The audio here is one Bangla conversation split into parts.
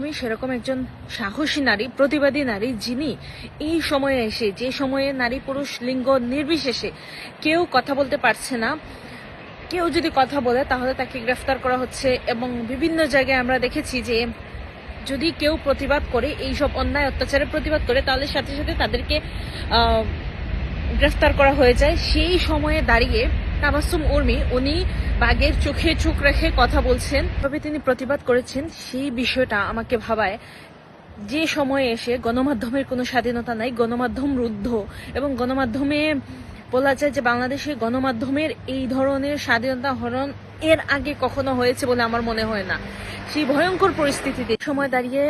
মুর্মি সেরকম একজন সাহসী নারী, প্রতিবাদী নারী যিনি এই সময়ে এসে, যে সময়ে নারী পুরুষ লিঙ্গ নির্বিশেষে কেউ কথা বলতে পারছে না, কেউ যদি কথা বলে তাহলে তাকে গ্রেফতার করা হচ্ছে এবং বিভিন্ন জায়গায় আমরা দেখেছি যে যদি কেউ প্রতিবাদ করে এই সব অন্যায়, অত্যাচারের প্রতিবাদ করে, তাহলে সাথে সাথে তাদেরকে গ্রেফতার করা হয়ে যায়। সেই সময়ে দাঁড়িয়ে তাবাসুম উর্মি, উনি বাঘের চোখে চোখ রেখে কথা বলছেন। তবে তিনি প্রতিবাদ করেছেন, সেই বিষয়টা আমাকে ভাবায়। যে সময়ে এসে গণমাধ্যমের কোনো স্বাধীনতা নাই, গণমাধ্যম রুদ্ধ এবং গণমাধ্যমে বলা যায় যে বাংলাদেশে গণমাধ্যমের এই ধরনের স্বাধীনতা হরণ এর আগে কখনো হয়েছে বলে আমার মনে হয় না। সেই ভয়ঙ্কর পরিস্থিতিতে সময় দাঁড়িয়ে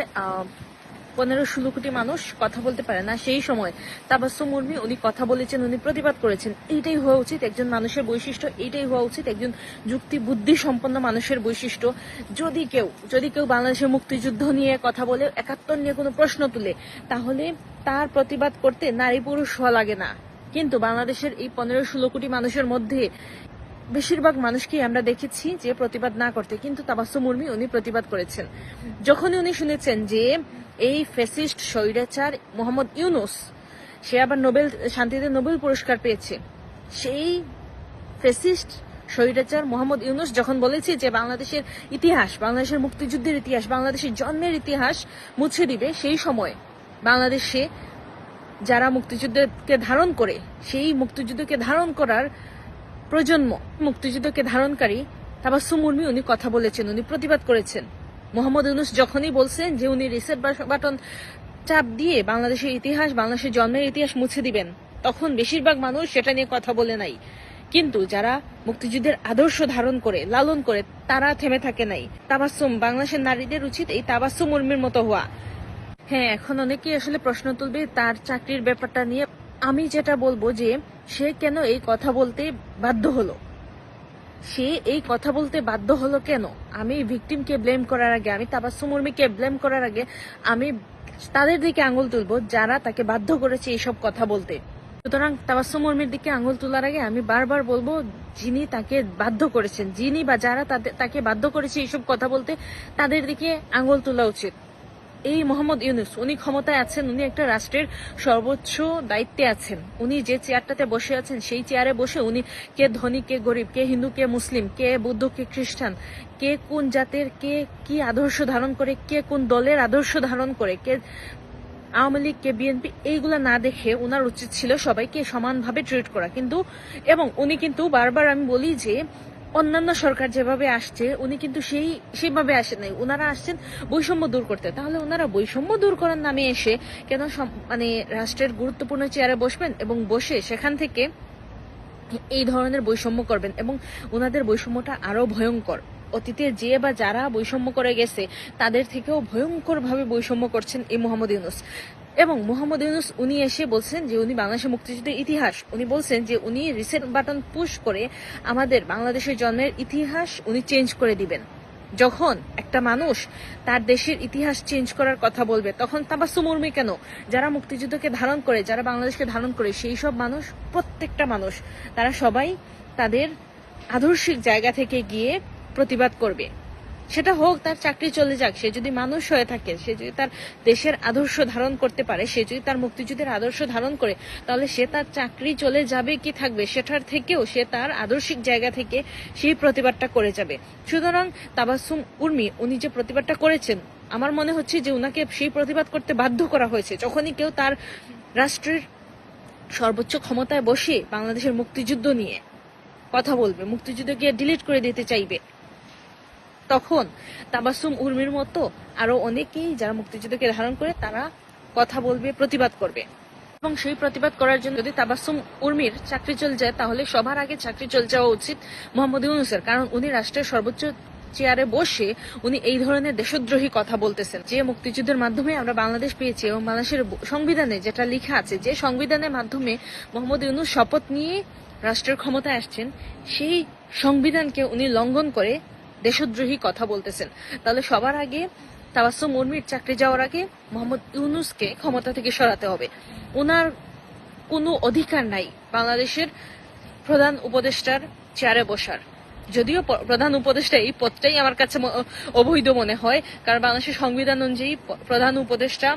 পনেরো ষোলো কোটি মানুষ কথা বলতে পারে না সেই সময়। তাবাসুম মুর্মি উনি কথা বলেছেন, উনি প্রতিবাদ করেছেন। এইটাই হওয়া উচিত, একজন মানুষের বৈশিষ্ট্য, এইটাই হওয়া উচিত, একজন যুক্তি বুদ্ধি সম্পন্ন মানুষের বৈশিষ্ট্য। যদি কেউ যদি কেউ বাংলাদেশের মুক্তিযুদ্ধ নিয়ে কথা বলে, একাত্তর নিয়ে কোনো প্রশ্ন তুলে, তাহলে তার প্রতিবাদ করতে নারী পুরুষ হওয়া লাগে না। কিন্তু বাংলাদেশের এই পনেরো ষোলো কোটি মানুষের মধ্যে বেশিরভাগ মানুষকে আমরা দেখেছি যে প্রতিবাদ না করতে, কিন্তু তাবাসু মুর্মি উনি প্রতিবাদ করেছেন। যখনই উনি শুনেছেন যে এই ফেসিস্ট স্বৈরাচার মোহাম্মদ ইউনুস, সে আবার নোবেল, শান্তিতে নোবেল পুরস্কার পেয়েছে, সেই ফেসিস্ট স্বৈরাচার মোহাম্মদ ইউনুস যখন বলেছে যে বাংলাদেশের ইতিহাস, বাংলাদেশের মুক্তিযুদ্ধের ইতিহাস, বাংলাদেশের জন্মের ইতিহাস মুছে দিবে, সেই সময় বাংলাদেশে যারা মুক্তিযুদ্ধকে ধারণ করে, সেই মুক্তিযুদ্ধকে ধারণ করার প্রজন্ম। মুক্তিযুদ্ধকে ধারণকারী তাবাসুম মুর্মি উনি কথা বলেছেন, উনি প্রতিবাদ করেছেন। মোহাম্মদ ইউনুস যখনই বলছেন যে উনি রিসেট বাটন চাপ দিয়ে বাংলাদেশের ইতিহাস, বাংলাদেশের জন্মের ইতিহাস মুছে দিবেন, তখন বেশিরভাগ মানুষ সেটা নিয়ে কথা বলে নাই। কিন্তু যারা মুক্তিযুদ্ধের আদর্শ ধারণ করে, লালন করে, তারা থেমে থাকে নাই। তাবাসুম বাংলাদেশের নারীদের উচিত এই তাবাসুম মুর্মির মতো হওয়া। হ্যাঁ এখন অনেকেই আসলে প্রশ্ন তুলবে তার চাকরির ব্যাপারটা নিয়ে। আমি যেটা বলব যে সে কেন এই কথা বলতে বাধ্য হলো? সে এই কথা বলতে বাধ্য হলো কেন? আমি ভিকটিমকে ব্লেম করার আগে, আমি তাবাসুম মুর্মিকে ব্লেম করার আগে, আমি তাদের দিকে আঙুল তুলবো, যারা তাকে বাধ্য করেছে এইসব কথা বলতে। সুতরাং তাবাসুম মুর্মির দিকে আঙুল তোলার আগে আমি বারবার বলব, যিনি তাকে বাধ্য করেছেন, যিনি বা যারা তাকে বাধ্য করেছে এইসব কথা বলতে, তাদের দিকে আঙুল তোলা উচিত। এই মোহাম্মদ ইউনুস, উনি ক্ষমতায় আছেন, উনি একটা রাষ্ট্রের সর্বোচ্চ দায়িত্বে আছেন। উনি যে চেয়ারটাতে বসে আছেন, সেই চেয়ারে বসে উনি কে ধনী, কে গরিব, কে হিন্দু, কে মুসলিম, কে বৌদ্ধ, কে খ্রিস্টান, কে কোন জাতের, কে কি আদর্শ ধারণ করে, কে কোন দলের আদর্শ ধারণ করে, কে আওয়ামী লীগ, কে বিএনপি, এইগুলো না দেখে ওনার উচিত ছিল সবাইকে সমানভাবে ট্রিট করা। কিন্তু, এবং উনি কিন্তু বারবার আমি বলি যে অন্যান্য সরকার যেভাবে আসছে, উনি কিন্তু সেই, সেইভাবে আসেন নাই। ওনারা আসছেন বৈষম্য দূর করতে। তাহলে ওনারা বৈষম্য দূর করার নামে এসে কেন মানে রাষ্ট্রের গুরুত্বপূর্ণ চেয়ারে বসবেন এবং বসে সেখান থেকে এই ধরনের বৈষম্য করবেন এবং ওনাদের বৈষম্যটা আরও ভয়ঙ্কর। অতীতে যে বা যারা বৈষম্য করে গেছে, তাদের থেকেও ভয়ঙ্করভাবে বৈষম্য করছেন এই মোহাম্মদ ইউনুস। এবং মোহাম্মদ ইউনুস, উনি এসে বলছেন যে উনি বাংলাদেশের মুক্তিযুদ্ধের ইতিহাস। উনি বলছেন যে উনি রিসেন্ট বাটন পুশ করে আমাদের বাংলাদেশের জন্মের ইতিহাস উনি চেঞ্জ করে দিবেন। যখন একটা মানুষ তার দেশের ইতিহাস চেঞ্জ করার কথা বলবে, তখন তাবাসুম মুর্মি কেন? যারা মুক্তিযুদ্ধকে ধারণ করে, যারা বাংলাদেশকে ধারণ করে, সেই সব মানুষ, প্রত্যেকটা মানুষ, তারা সবাই তাদের আদর্শিক জায়গা থেকে গিয়ে প্রতিবাদ করবে। সেটা হোক, তার চাকরি চলে যাক, সে যদি মানুষ হয়ে থাকে, সে যদি তার দেশের আদর্শ ধারণ করতে পারে, সে যদি তার মুক্তিযুদ্ধের আদর্শ ধারণ করে, তাহলে সে তার চাকরি চলে যাবে কি থাকবে? সেটার থেকেও সে তার আদর্শিক জায়গা থেকে সেই প্রতিবাদটা করে যাবে। সুতরাং তাবাসুম উর্মি, উনি যে প্রতিবাদটা করেছেন, আমার মনে হচ্ছে যে উনাকে সেই প্রতিবাদ করতে বাধ্য করা হয়েছে। যখনই কেউ তার রাষ্ট্রের সর্বোচ্চ ক্ষমতায় বসে বাংলাদেশের মুক্তিযুদ্ধ নিয়ে কথা বলবে, মুক্তিযুদ্ধকে ডিলিট করে দিতে চাইবে তখন তাবাসুম উর্মির মতো আরও অনেকেই যারা মুক্তিযুদ্ধকে ধারণ করে তারা কথা বলবে, প্রতিবাদ করবে। এবং সেই প্রতিবাদ করার জন্য যদি তাবাসুম উর্মির চাকরি চলে যায়, তাহলে সবার আগে চাকরি চলে যাওয়া উচিত মোহাম্মদ ইউনুসের, কারণ উনি রাষ্ট্রের সর্বোচ্চ চেয়ারে বসে উনি এই ধরনের দেশদ্রোহী কথা বলতেছেন। যে মুক্তিযুদ্ধের মাধ্যমে আমরা বাংলাদেশ পেয়েছি এবং বাংলাদেশের সংবিধানে যেটা লেখা আছে, যে সংবিধানের মাধ্যমে মোহাম্মদ ইউনুস শপথ নিয়ে রাষ্ট্রের ক্ষমতায় আসছেন, সেই সংবিধানকে উনি লঙ্ঘন করে দেশদ্রোহী কথা বলতেছেন। তাহলে সবার আগে তাবাসুম মুর্মির চাকরি যাওয়ার আগে মোহাম্মদ ইউনুসকে ক্ষমতা থেকে সরাতে হবে। ওনার কোনো অধিকার নাই বাংলাদেশের প্রধান উপদেষ্টার চেয়ারে বসার। যদিও প্রধান উপদেষ্টা এই পদটাই আমার কাছে অবৈধ মনে হয়, কারণ বাংলাদেশের সংবিধান অনুযায়ী প্রধান উপদেষ্টা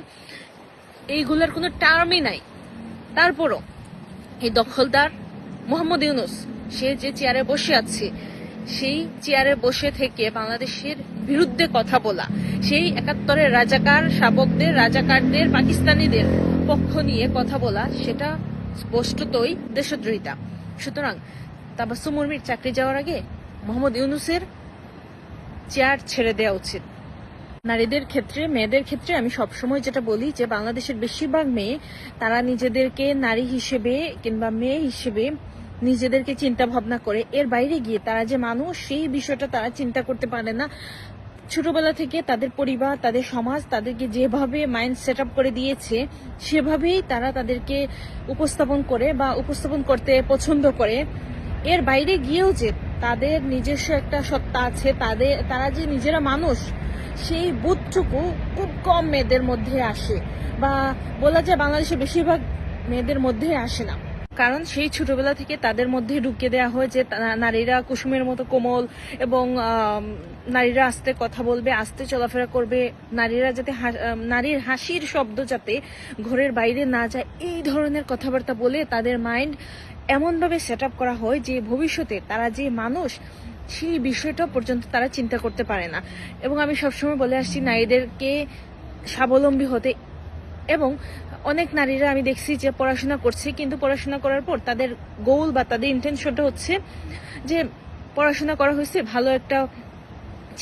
এইগুলোর কোনো টার্মই নাই। তারপরও এই দখলদার মোহাম্মদ ইউনুস, সে যে চেয়ারে বসে আছে সেই চেয়ারে বসে থেকে বাংলাদেশের বিরুদ্ধে কথা বলা, সেই একাত্তরের রাজাকার শাবকদের, রাজাকারদের, পাকিস্তানিদের পক্ষ নিয়ে কথা বলা, সেটা স্পষ্টতই দেশদ্রোহিতা। সুতরাং তাবাসুম মুর্মির চাকরি যাওয়ার আগে মোহাম্মদ ইউনুসের চেয়ার ছেড়ে দেওয়া উচিত। নারীদের ক্ষেত্রে, মেয়েদের ক্ষেত্রে আমি সবসময় যেটা বলি যে, বাংলাদেশের বেশিরভাগ মেয়ে তারা নিজেদেরকে নারী হিসেবে কিংবা মেয়ে হিসেবে নিজেদেরকে চিন্তা ভাবনা করে। এর বাইরে গিয়ে তারা যে মানুষ, সেই বিষয়টা তারা চিন্তা করতে পারে না। ছোটবেলা থেকে তাদের পরিবার, তাদের সমাজ তাদেরকে যেভাবে মাইন্ড সেট করে দিয়েছে, সেভাবেই তারা তাদেরকে উপস্থাপন করে বা উপস্থাপন করতে পছন্দ করে। এর বাইরে গিয়েও যে তাদের নিজস্ব একটা সত্তা আছে, তাদের, তারা যে নিজেরা মানুষ, সেই বোধটুকু খুব কম মেয়েদের মধ্যে আসে বা বলা যায় বাংলাদেশে বেশিরভাগ মেয়েদের মধ্যে আসে না। কারণ সেই ছোটবেলা থেকে তাদের মধ্যে ঢুকিয়ে দেওয়া হয় যে নারীরা কুসুমের মতো কোমল এবং নারীরা আস্তে কথা বলবে, আস্তে চলাফেরা করবে, নারীরা যাতে নারীর হাসির শব্দ যাতে ঘরের বাইরে না যায়, এই ধরনের কথাবার্তা বলে তাদের মাইন্ড এমনভাবে সেট আপ করা হয় যে ভবিষ্যতে তারা যে মানুষ, সেই বিষয়টা পর্যন্ত তারা চিন্তা করতে পারে না। এবং আমি সবসময় বলে আসছি, নারীদেরকে স্বাবলম্বী হতে এবং অনেক নারীরা আমি দেখছি যে পড়াশোনা করছে, কিন্তু পড়াশোনা করার পর তাদের গোল বা তাদের ইন্টেনশনটা হচ্ছে যে পড়াশোনা করা হয়েছে, ভালো একটা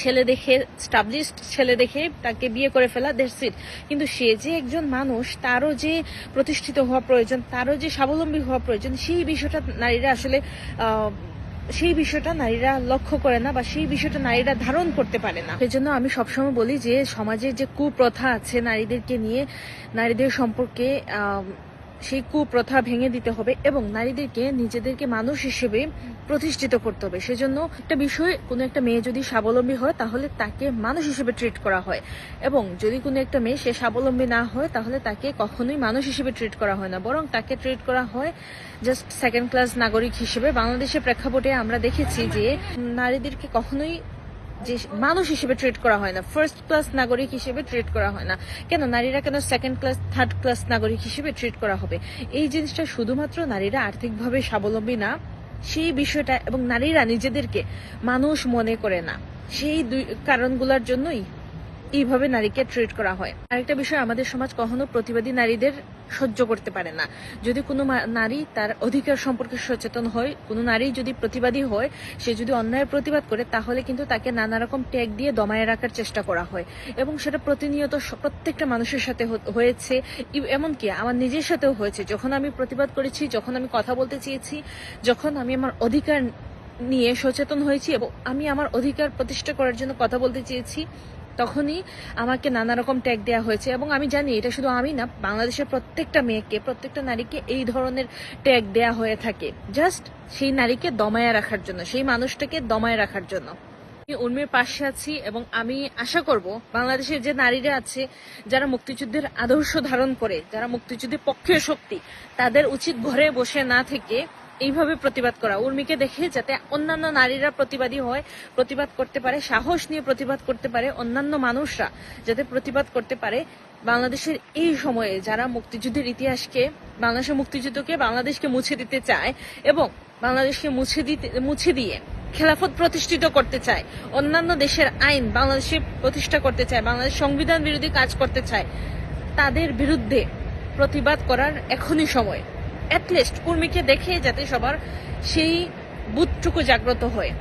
ছেলে দেখে স্টাবলিশড ছেলে দেখে তাকে বিয়ে করে ফেলা দ্যাটস কিন্তু সে যে একজন মানুষ, তারও যে প্রতিষ্ঠিত হওয়া প্রয়োজন, তারও যে স্বাবলম্বী হওয়া প্রয়োজন, সেই বিষয়টা নারীরা আসলে সেই বিষয়টা নারীরা লক্ষ্য করে না বা সেই বিষয়টা নারীরা ধারণ করতে পারে না। সেজন্য আমি সবসময় বলি যে সমাজের যে কুপ্রথা আছে নারীদেরকে নিয়ে, নারীদের সম্পর্কে সেই কুপ্রথা ভেঙে দিতে হবে এবং নারীদেরকে, নিজেদেরকে মানুষ হিসেবে প্রতিষ্ঠিত করতে হবে। সেজন্য একটা বিষয়, কোনো একটা মেয়ে যদি স্বাবলম্বী হয়, তাহলে তাকে মানুষ হিসেবে ট্রিট করা হয়। এবং যদি কোনো একটা মেয়ে সে স্বাবলম্বী না হয়, তাহলে তাকে কখনোই মানুষ হিসেবে ট্রিট করা হয় না। বরং তাকে ট্রিট করা হয় জাস্ট সেকেন্ড ক্লাস নাগরিক হিসেবে। বাংলাদেশের প্রেক্ষাপটে আমরা দেখেছি যে, নারীদেরকে কখনোই যে মানুষ হিসেবে ট্রিট করা হয় না ফার্স্ট ক্লাস নাগরিক হিসেবে ট্রিট করা হয় না। কেন? নারীরা কেন সেকেন্ড ক্লাস থার্ড ক্লাস নাগরিক হিসেবে ট্রিট করা হবে? এই জিনিসটা শুধুমাত্র নারীরা আর্থিকভাবে স্বাবলম্বী না, সেই বিষয়টা এবং নারীরা নিজেদেরকে মানুষ মনে করে না। সেই দুই কারণগুলোর জন্যই এইভাবে নারীকে ট্রিট করা হয়। আরেকটা বিষয়, আমাদের সমাজ কখনো প্রতিবাদী নারীদের সহ্য করতে পারে না। যদি কোনো নারী তার অধিকার সম্পর্কে সচেতন হয়, কোনো নারী যদি প্রতিবাদী হয়, সে যদি অন্যায়ের প্রতিবাদ করে, তাহলে কিন্তু তাকে নানা রকম ট্যাগ দিয়ে দমায় রাখার চেষ্টা করা হয়। এবং সেটা প্রতিনিয়ত প্রত্যেকটা মানুষের সাথে হয়েছে। এমনকি আমার নিজের সাথেও হয়েছে। যখন আমি প্রতিবাদ করেছি, যখন আমি কথা বলতে চেয়েছি, যখন আমি আমার অধিকার নিয়ে সচেতন হয়েছি এবং আমি আমার অধিকার প্রতিষ্ঠা করার জন্য কথা বলতে চেয়েছি তখনই আমাকে নানা রকম ট্যাগ দেওয়া হয়েছে এবং আমি জানি এটা শুধু আমি না, বাংলাদেশের প্রত্যেকটা মেয়েকে, প্রত্যেকটা নারীকে এই ধরনের ট্যাগ দেয়া হয়ে থাকে। জাস্ট সেই নারীকে দমায় রাখার জন্য, সেই মানুষটাকে দমায় রাখার জন্য। আমি উর্মির পাশে আছি এবং আমি আশা করব বাংলাদেশের যে নারীরা আছে, যারা মুক্তিযুদ্ধের আদর্শ ধারণ করে, যারা মুক্তিযুদ্ধের পক্ষীয় শক্তি, তাদের উচিত ঘরে বসে না থেকে এইভাবে প্রতিবাদ করা। উর্মিকে দেখে যাতে অন্যান্য নারীরা প্রতিবাদী হয়, প্রতিবাদ করতে পারে, সাহস নিয়ে প্রতিবাদ করতে পারে অন্যান্য মানুষরা, যাতে প্রতিবাদ করতে পারে বাংলাদেশের এই সময়ে যারা মুক্তিযুদ্ধের ইতিহাসকে, বাংলাদেশের মুক্তিযুদ্ধকে বাংলাদেশকে মুছে দিতে চায় এবং বাংলাদেশকে মুছে দিতে, মুছে দিয়ে খেলাফত প্রতিষ্ঠিত করতে চায়, অন্যান্য দেশের আইন বাংলাদেশে প্রতিষ্ঠা করতে চায়, বাংলাদেশ সংবিধান বিরোধী কাজ করতে চায়, তাদের বিরুদ্ধে প্রতিবাদ করার এখনই সময়। অ্যাটলিস্ট কুর্মীকে দেখে যাতে সবার সেই বুথটুকু জাগ্রত হয়।